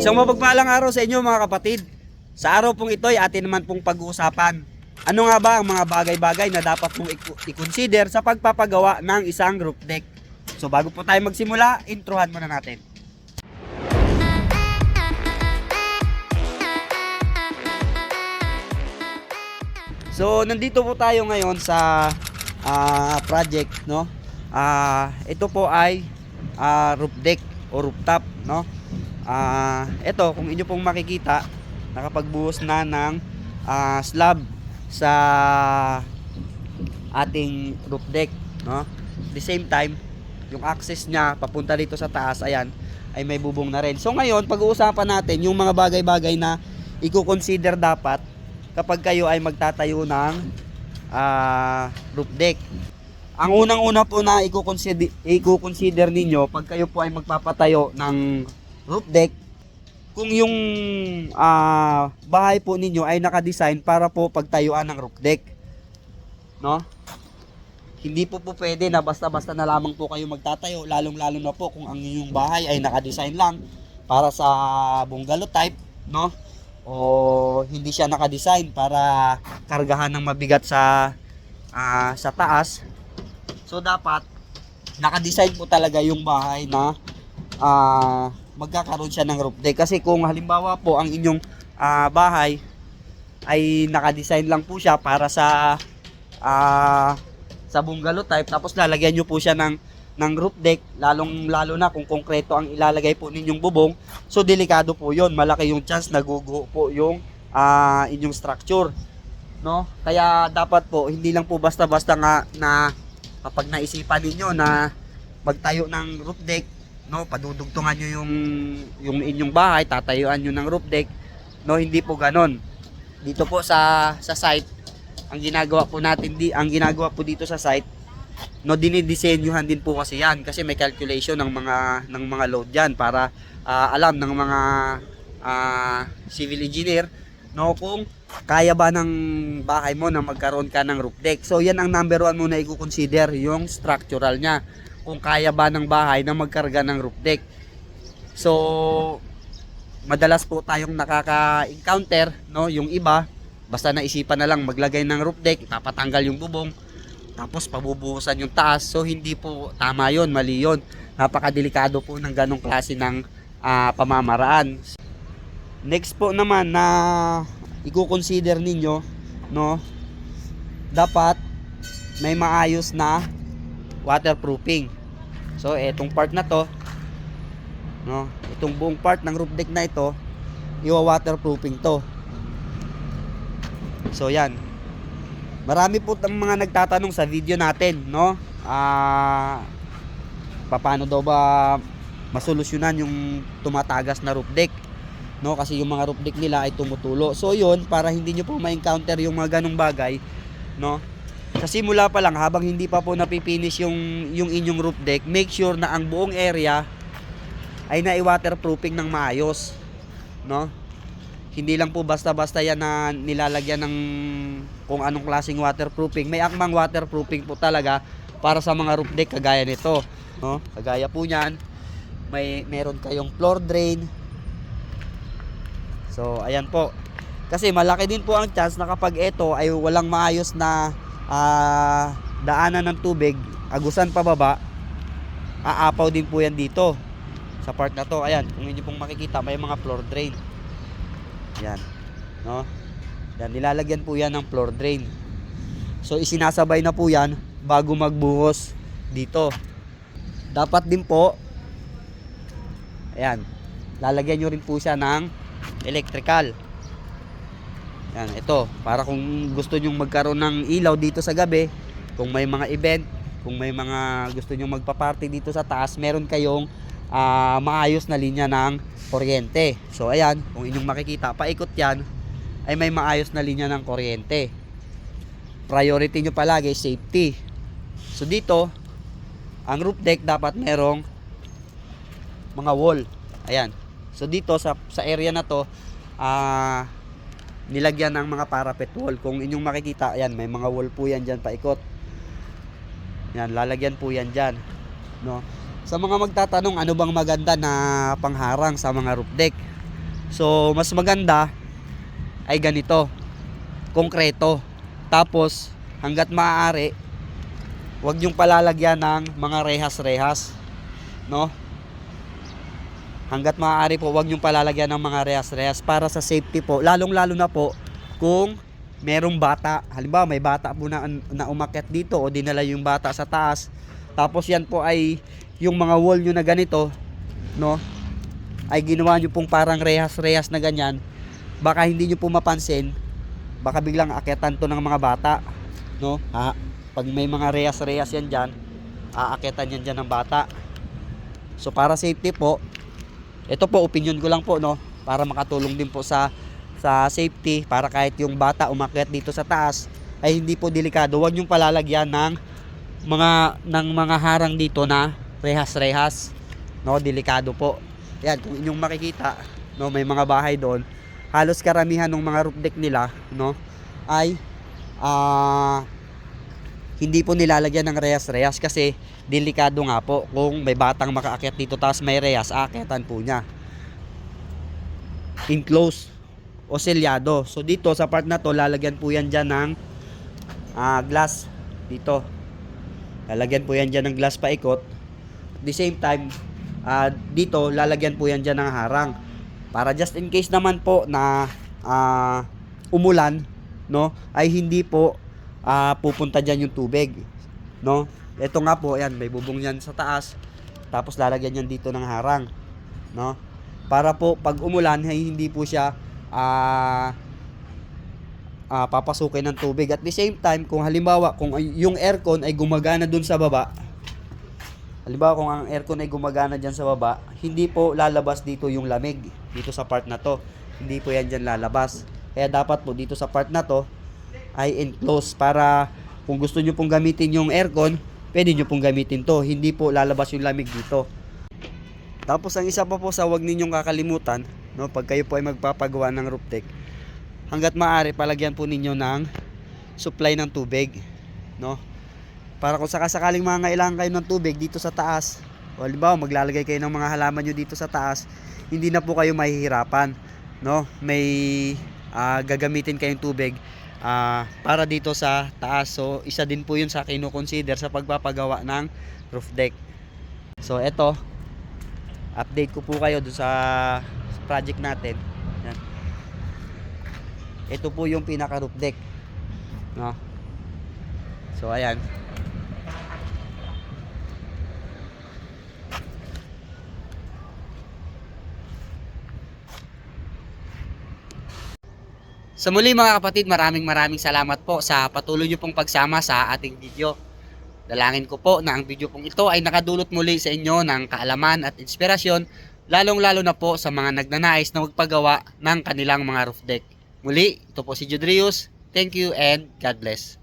Isang mapagpalang araw sa inyo mga kapatid. Sa araw pong ito ay atin naman pong pag-uusapan. Ano nga ba ang mga bagay-bagay na dapat mong i-consider sa pagpapagawa ng isang roof deck? So bago po tayo magsimula, introhan muna natin. So nandito po tayo ngayon sa ah, project, no? Ah, ito po ay ah, roof deck o rooftop, no? Ah, ito kung inyo pong makikita, nakapagbuhos na ng ah, slab sa ating roof deck, no? At the same time, yung access niya papunta dito sa taas, ayan, ay may bubong na rin. So ngayon, pag-uusapan natin yung mga bagay-bagay na i-consider dapat kapag kayo ay magtatayo ng ah, roof deck. Ang unang-una po na i-consider ninyo pag kayo po ay magpapatayo ng roof deck, kung yung ah, bahay po ninyo ay nakadesign para po pagtayuan ng roof deck. No? Hindi po po pwede na basta-basta na lamang po kayo magtatayo, lalong-lalo na po kung ang inyong bahay ay nakadesign lang para sa bungalow type, no? O hindi siya nakadesign para kargahan ng mabigat sa ah, sa taas. So dapat nakadesign po talaga yung bahay na ah, magkakaroon siya ng roof deck. Kasi kung halimbawa po ang inyong ah, bahay ay nakadesign lang po siya para sa ah, sa bungalow type tapos lalagyan nyo po siya ng ng roof deck lalong lalo na kung konkreto ang ilalagay po ninyong bubong so delikado po yon malaki yung chance na guguho po yung ah, inyong structure no? Kaya dapat po hindi lang po basta-basta nga na kapag naisipan ninyo na magtayo ng roof deck no padudugtungan nyo yung yung inyong bahay tatayuan nyo ng roof deck no hindi po ganon. Dito po sa sa site ang ginagawa po natin di ang ginagawa po dito sa site no dinidisenyuhan din po kasi yan kasi may calculation ng mga ng mga load yan para ah, alam ng mga ah, civil engineer no kung kaya ba ng bahay mo na magkaroon ka ng roof deck. So yan ang number one mo na i-consider yung structural niya kung kaya ba ng bahay na magkarga ng roof deck. So madalas po tayong nakaka-encounter no yung iba basta naisipan na lang maglagay ng roof deck ipapatanggal yung bubong tapos pabubuhusan yung taas. So hindi po tama yon mali yon napakadelikado po ng ganong klase ng ah, pamamaraan. Next po naman na i-consider ninyo no dapat may maayos na waterproofing. So etong part na to no itong buong part ng roof deck na ito iwa waterproofing to. So yan. Marami po ang mga nagtatanong sa video natin no? Ah paano daw ba masolusyonan yung tumatagas na roof deck no? Kasi yung mga roof deck nila ay tumutulo. So yun para hindi nyo po ma-encounter yung mga ganong bagay no sa simula pa lang habang hindi pa po napipinish yung yung inyong roof deck make sure na ang buong area ay nai-waterproofing ng maayos no? Hindi lang po basta-basta yan na nilalagyan ng kung anong klaseng waterproofing. May akmang waterproofing po talaga para sa mga roof deck kagaya nito no? Kagaya po niyan may meron kayong floor drain. So, ayan po. Kasi malaki din po ang chance na kapag ito ay walang maayos na ah, daanan ng tubig, agusan pababa, aapaw din po yan dito. Sa part na to, ayan, kung inyo pong makikita, may mga floor drain. Yan. No? Yan, nilalagyan po yan ng floor drain. So, isinasabay na po yan bago magbuhos dito. Dapat din po, ayan, lalagyan nyo rin po siya ng electrical. Yan, ito, para kung gusto nyong magkaroon ng ilaw dito sa gabi, kung may mga event, kung may mga gusto nyong magpa-party dito sa taas, meron kayong ah, maayos na linya ng kuryente. So ayan, kung inyong makikita, paikot yan, ay may maayos na linya ng kuryente. Priority nyo palagi, safety. So dito, ang roof deck dapat merong mga wall. Ayan. So dito sa sa area na to, ah nilagyan ng mga parapet wall. Kung inyong makikita, ayan, may mga wall po yan diyan paikot. Yan, lalagyan po yan diyan. No. Sa mga magtatanong ano bang maganda na pangharang sa mga roof deck? So, mas maganda ay ganito. Konkreto. Tapos, hanggat maaari, huwag yung palalagyan ng mga rehas-rehas. No? Hanggat maaari po, huwag yung palalagyan ng mga rehas-rehas para sa safety po. Lalong-lalo na po kung merong bata. Halimbawa, may bata po na, na umakyat dito o dinala yung bata sa taas. Tapos yan po ay yung mga wall nyo na ganito, no? Ay ginawa nyo pong parang rehas-rehas na ganyan. Baka hindi nyo po mapansin, baka biglang akyatan to ng mga bata, no? Ha, pag may mga rehas-rehas yan dyan, aakyatan yan dyan ng bata. So para safety po, ito po opinion ko lang po no para makatulong din po sa sa safety para kahit yung bata umakyat dito sa taas ay hindi po delikado. Huwag yung palalagyan ng mga ng mga harang dito na rehas-rehas. No, delikado po. Yan, kung inyong makikita, no, may mga bahay doon. Halos karamihan ng mga roof deck nila, no, ay ah hindi po nilalagyan ng rehas-rehas kasi delikado nga po kung may batang makaakyat dito tapos may rehas, aakyatan po niya. Enclosed o selyado. So dito sa part na to, lalagyan po yan dyan ng ah, glass dito. Lalagyan po yan dyan ng glass paikot. At the same time, ah, dito lalagyan po yan dyan ng harang. Para just in case naman po na ah, umulan, no, ay hindi po ah, pupunta dyan yung tubig. No? Ito nga po, ayan, may bubong yan sa taas. Tapos lalagyan yan dito ng harang. No? Para po pag umulan hindi po siya ah ah, papasukin ng tubig. At the same time, kung halimbawa, kung yung aircon ay gumagana dun sa baba, halimbawa kung ang aircon ay gumagana dyan sa baba, hindi po lalabas dito yung lamig, dito sa part na to. Hindi po yan dyan lalabas. Kaya dapat po dito sa part na to, ay enclosed para kung gusto nyo pong gamitin yung aircon, pwede nyo pong gamitin to. Hindi po lalabas yung lamig dito. Tapos ang isa pa po sa wag ninyong kakalimutan, no, pag kayo po ay magpapagawa ng roof deck, hanggat maaari palagyan po ninyo ng supply ng tubig, no? Para kung sakasakaling mga kailangan kayo ng tubig dito sa taas, o halimbawa maglalagay kayo ng mga halaman nyo dito sa taas, hindi na po kayo mahihirapan, no? May ah, gagamitin kayong tubig ah, para dito sa taas. So, isa din po yun sa kino-consider sa pagpapagawa ng roof deck. So, eto, update ko po kayo dun sa project natin. Yan. Ito po yung pinaka roof deck. No? So, ayan. Sa muli mga kapatid, maraming maraming salamat po sa patuloy niyo pong pagsama sa ating video. Dalangin ko po na ang video pong ito ay nakadulot muli sa inyo ng kaalaman at inspirasyon, lalong-lalo na po sa mga nagnanais na magpagawa ng kanilang mga roof deck. Muli, ito po si Judrius. Thank you and God bless.